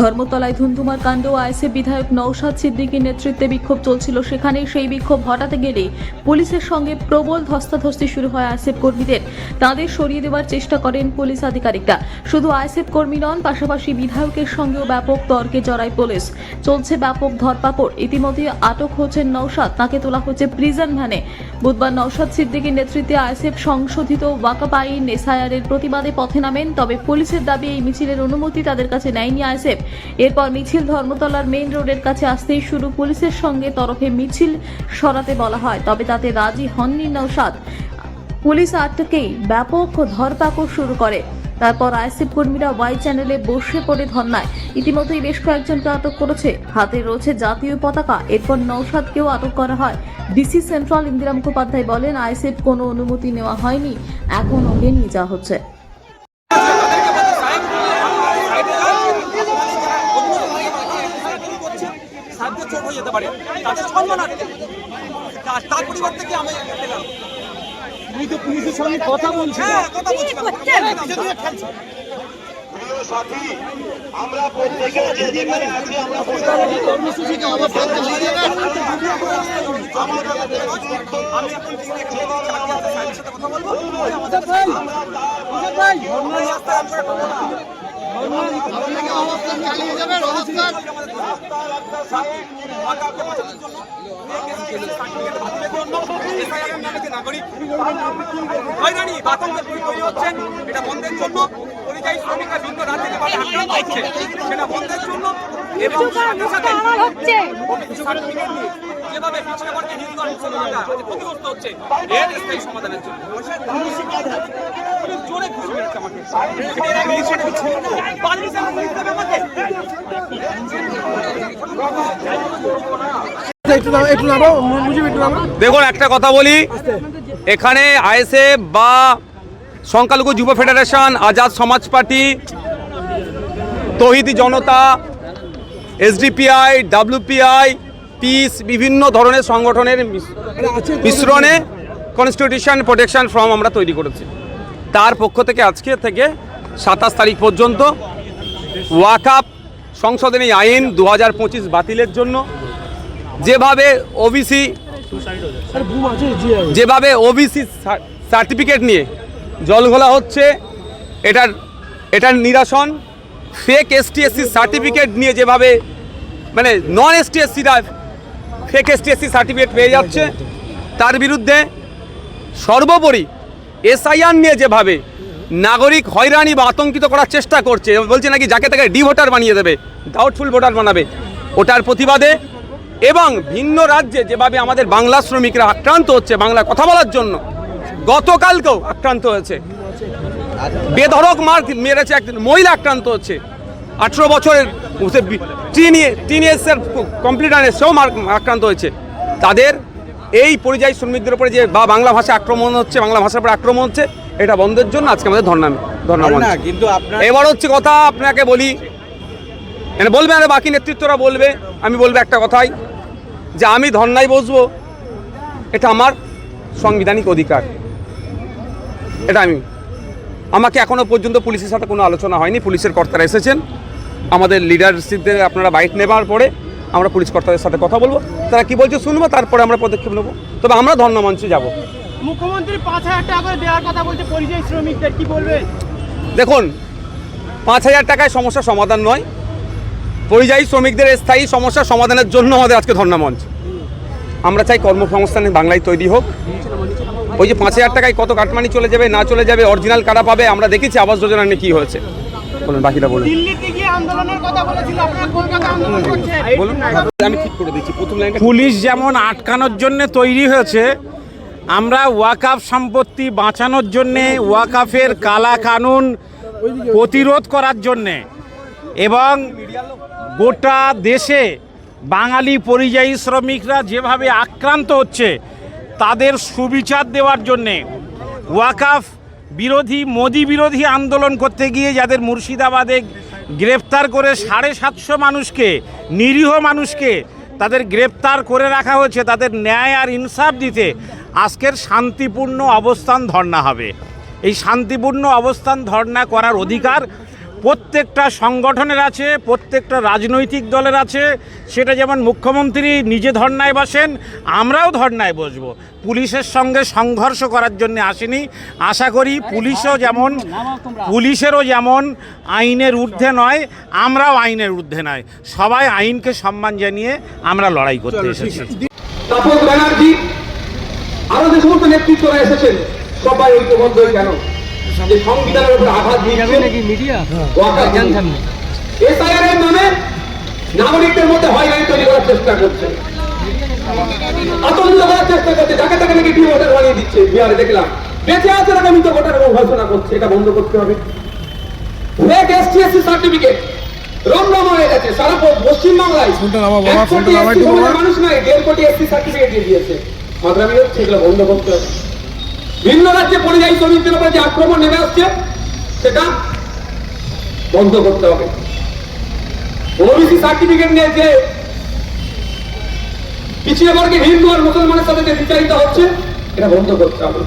ধর্মতলায় ধুন্ধুমার কাণ্ড, আইএসএফ বিধায়ক নৌশাদ সিদ্দিকীর নেতৃত্বে বিক্ষোভ চলছিল সেখানে। সেই বিক্ষোভ হটাতে গেলে পুলিশের সঙ্গে প্রবল ধস্তাধস্তি শুরু হয় আইএসএফ কর্মীদের। তাদের সরিয়ে দেওয়ার চেষ্টা করেন পুলিশ আধিকারিকরা। শুধু আইএসএফ কর্মী নন, পাশাপাশি বিধায়কের সঙ্গেও ব্যাপক তর্কে জড়ায় পুলিশ। চলছে ব্যাপক ধরপাকড়। ইতিমধ্যে আটক হচ্ছেন নৌশাদ তাকে তোলা হচ্ছে প্রিজন ভ্যানে বুধবার নৌশাদ সিদ্দিকীর নেতৃত্বে আইএসএফ সংশোধিত ওয়াকাপ আইন এসআইআরের প্রতিবাদে পথে নামেন, তবে পুলিশের দাবি, এই মিছিলের অনুমতি তাদের কাছে নেয়নি আইএসএফ। এরপর মিছিল ধর্মতলার মেইন রোডের কাছে আসতেই শুরু পুলিশের সঙ্গে তরফে মিছিল সরাতে বলা হয়, তবে তাতে রাজি হননি নৌসাদ পুলিশ আটকেই ব্যাপক ধরপাকড় শুরু করে। তারপর আইএসএফ কর্মীরা ওয়াই চ্যানেলে বসে পড়ে ধর্নায়। ইতিমধ্যেই বেশ কয়েকজনকে আটক করেছে। হাতে রয়েছে জাতীয় পতাকা। এরপর নৌসাদকেও আটক করা হয়। ডিসি সেন্ট্রাল ইন্দিরা মুখোপাধ্যায় বলেন, আইএসএফ কোনো অনুমতি নেওয়া হয়নি। এখন ওকে নিয়ে যাওয়া হচ্ছে। যেতে পারে তাদের সম্মানার্থে তার তার পরিবর্তে কি আমি পেলাম তুমি তো পুলিশের সঙ্গে কথা বলছি হ্যাঁ কথা বলছিলাম। সাথী আমরা প্রত্যেকে যে যেখানে আছি আমরা কর্মসূচিকে অবস্থান জানিয়ে আমাদের নেতৃত্ব আমি এখন সাথে কথা বলব আমরা করব না। অবস্থান তৈরি হচ্ছেন, এটা বন্ধের জন্য পরিযায়ী শ্রমিকরা সেটা বন্ধের জন্য এবং সাথে সাথে যেভাবে পিছিয়ে পড়ছে হিন্দু আর মুসলমানরা ক্ষতিগ্রস্ত হচ্ছে। এর স্থায়ী সমাধানের জন্য। দেখুন, একটা কথা বলি। এখানে আইএসএফ বা সংখ্যালঘু যুব federation, Azad Samaj party, Tauhidi Janata, SDPI, WPI, peace, বিভিন্ন ধরনের সংগঠনের মিশ্রণে কনস্টিটিউশন প্রোটেকশন ফর্ম আমরা তৈরি করেছি। তার পক্ষ থেকে আজকে থেকে সাতাশ তারিখ পর্যন্ত ওয়াকাপ সংশোধনী আইন দু হাজার পঁচিশ বাতিলের জন্য। যেভাবে ওবিসি যেভাবে ওবিসি সার্টিফিকেট নিয়ে জলঘোলা হচ্ছে, এটার এটার নিরাসন ফেক এসটি এসসি সার্টিফিকেট নিয়ে যেভাবে মানে নন এসটি এসসিরা ফেক এসটি এসসি সার্টিফিকেট পেয়ে যাচ্ছে, তার বিরুদ্ধে সর্বোপরি এসআইআর নিয়ে যেভাবে নাগরিক হয়রানি বা আতঙ্কিত করার চেষ্টা করছে, বলছে নাকি যাকে তাকে ডি ভোটার বানিয়ে দেবে ডাউটফুল ভোটার বানাবে। ওটার প্রতিবাদে এবং ভিন্ন রাজ্যে যেভাবে আমাদের বাংলা শ্রমিকরা আক্রান্ত হচ্ছে, বাংলা কথা বলার জন্য, গতকালকেও আক্রান্ত হয়েছে। বেধড়ক মার্ক মেরেছে এক মহিলা আক্রান্ত হচ্ছে। আঠেরো বছরের টিন ইয়ার্সের কমপ্লিট আনে সেও মার আক্রান্ত হয়েছে। তাদের এই পরিযায়ী শ্রমিকদের উপরে যে বা বাংলা ভাষা আক্রমণ হচ্ছে বাংলা ভাষার উপরে আক্রমণ হচ্ছে এটা বন্ধের জন্য আজকে আমাদের ধর্ণা ধর্ণা কিন্তু এবার হচ্ছে কথা আপনাকে বলি। মানে বলবে আর বাকি নেতৃত্বরা বলবে আমি বলব একটা কথাই যে আমি ধর্নায় বসবো এটা আমার সাংবিধানিক অধিকার। এটা আমি আমাকে এখনও পর্যন্ত পুলিশের সাথে কোনো আলোচনা হয়নি পুলিশের কর্তারা এসেছেন। আমাদের লিডারশিপদের আপনারা বাইক নেবার পরে আমরা পুলিশ কর্তাদের সাথে কথা বলব তারা কি বলছে শুনব তারপরে আমরা পদক্ষেপ নেব। তবে আমরা ধর্ণা মঞ্চে যাব। মুখ্যমন্ত্রী পাঁচ হাজার টাকা করে দেওয়ার কথা বলছে পরিযায়ী শ্রমিকদের কি বলবেন দেখুন পাঁচ হাজার টাকায় সমস্যার সমাধান নয় পরিযায়ী শ্রমিকদের স্থায়ী সমস্যা সমাধানের জন্য আমাদের আজকে ধর্ণা মঞ্চ। আমরা চাই কর্মসংস্থান বাংলায় তৈরি হোক। ওই যে পাঁচ হাজার টাকায় কত কাটমানি চলে যাবে না চলে যাবে অরিজিনাল কারা পাবে আমরা দেখেছি আবাস যোজনা নিয়ে কী হয়েছে। বলুন বাকিটা বলুন। দিল্লিতে গিয়ে আন্দোলনের কথা বলেছিল আপনারা কলকাতা আন্দোলন করছে বলুন আমি ঠিক করে দিচ্ছি প্রথম পুলিশ যেমন আটকানোর জন্য তৈরি হয়েছে আমরা ওয়াকাফ সম্পত্তি বাঁচানোর জন্যে ওয়াকাফের কালা কানুন প্রতিরোধ করার জন্যে এবং গোটা দেশে বাঙালি পরিযায়ী শ্রমিকরা যেভাবে আক্রান্ত হচ্ছে তাদের সুবিচার দেওয়ার জন্যে ওয়াকাফ বিরোধী, মোদি বিরোধী আন্দোলন করতে গিয়ে যাদের মুর্শিদাবাদে গ্রেফতার করে সাড়ে সাতশো মানুষকে, নিরীহ মানুষকে তাদের গ্রেপ্তার করে রাখা হয়েছে, তাদের ন্যায় আর ইনসাফ দিতে আজকের শান্তিপূর্ণ অবস্থান ধর্না হবে। এই শান্তিপূর্ণ অবস্থান ধর্না করার অধিকার প্রত্যেকটা সংগঠনের আছে প্রত্যেকটা রাজনৈতিক দলের আছে। সেটা যেমন মুখ্যমন্ত্রী নিজে ধর্নায় বসেন আমরাও ধর্নায় বসবো। পুলিশের সঙ্গে সংঘর্ষ করার জন্য আসেনি। আশা করি পুলিশও যেমন পুলিশেরও যেমন আইনের ঊর্ধ্বে নয় আমরাও আইনের ঊর্ধ্বে নয়। সবাই আইনকে সম্মান জানিয়ে আমরা লড়াই করতে এসেছি। ব্যানার্জি আরও যে সমস্ত নেতৃত্বরা এসেছেন সবাই ঐক্যবদ্ধ কেন যে সংবিধানের উপর আঘাত দিচ্ছে এসআইআর এর নামে নাগরিকদের মধ্যে হয়রানি তৈরি করার চেষ্টা করছে। আতঙ্কিত করার চেষ্টা করছে যাকে তাকে নাকি প্রিয় ভোটার বানিয়ে দিচ্ছে বিহারে দেখলাম। বেঁচে আছে তাকে মৃত ভোটার এবং ঘোষণা করছে এটা বন্ধ করতে হবে। ফেক এসটিএসসি সার্টিফিকেট রমরম হয়ে গেছে সারা পশ্চিমবাংলায় মানুষ নাই দেড় কোটি এসসি সার্টিফিকেট দিয়ে দিয়েছে। মাদ্রামি হচ্ছে এগুলো বন্ধ করতে হবে। ভিন্ন রাজ্যে পরিযায়ী শ্রমিকদের উপরে যে আক্রমণ নেমে আসছে, সেটা বন্ধ করতে হবে। ওবিসি সার্টিফিকেট নিয়ে যে পিছিয়ে বর্গে হিন্দু আর মুসলমানের সাথে যে বিচারিত হচ্ছে, এটা বন্ধ করতে হবে।